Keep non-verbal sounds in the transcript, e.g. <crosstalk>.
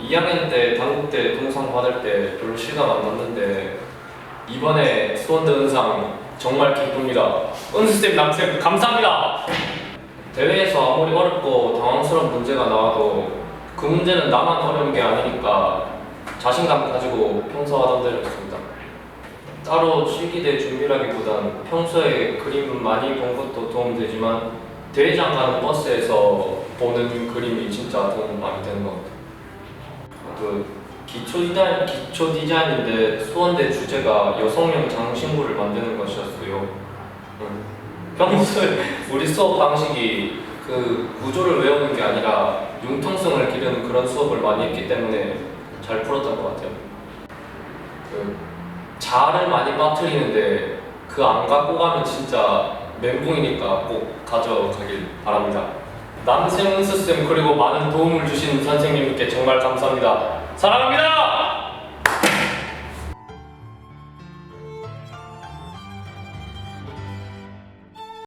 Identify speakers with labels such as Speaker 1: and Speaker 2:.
Speaker 1: 2학년 때 단국대 동상 받을 때 별로 실감 안 났는데 이번에 수원대 은상 정말 기쁩니다. 은수쌤, 남쌤 감사합니다. 대회에서 아무리 어렵고 당황스러운 문제가 나와도 그 문제는 나만 어려운 게 아니니까 자신감 가지고 평소 하던 대로 했습니다. 따로 실기대 준비라기보단 평소에 그림 많이 본 것도 도움되지만 대회장 가는 버스에서 보는 그림이 진짜 도움 많이 되는 것 같아요. 그 기초 디자인 기초 디자인인데 수원대 주제가 여성용 장신구를 만드는 것이었어요. 음. 평소에 <laughs> 우리 수업 방식이 그 구조를 외우는 게 아니라 융통성을 기르는 그런 수업을 많이 했기 때문에 잘 풀었던 것 같아요. 그 자를 많이 빠뜨리는데 그 안 갖고 가면 진짜 멘붕이니까 꼭 가져가길 바랍니다. 남쌤, 은수쌤 그리고 많은 도움을 주신 선생님께 정말 감사합니다. 사랑합니다.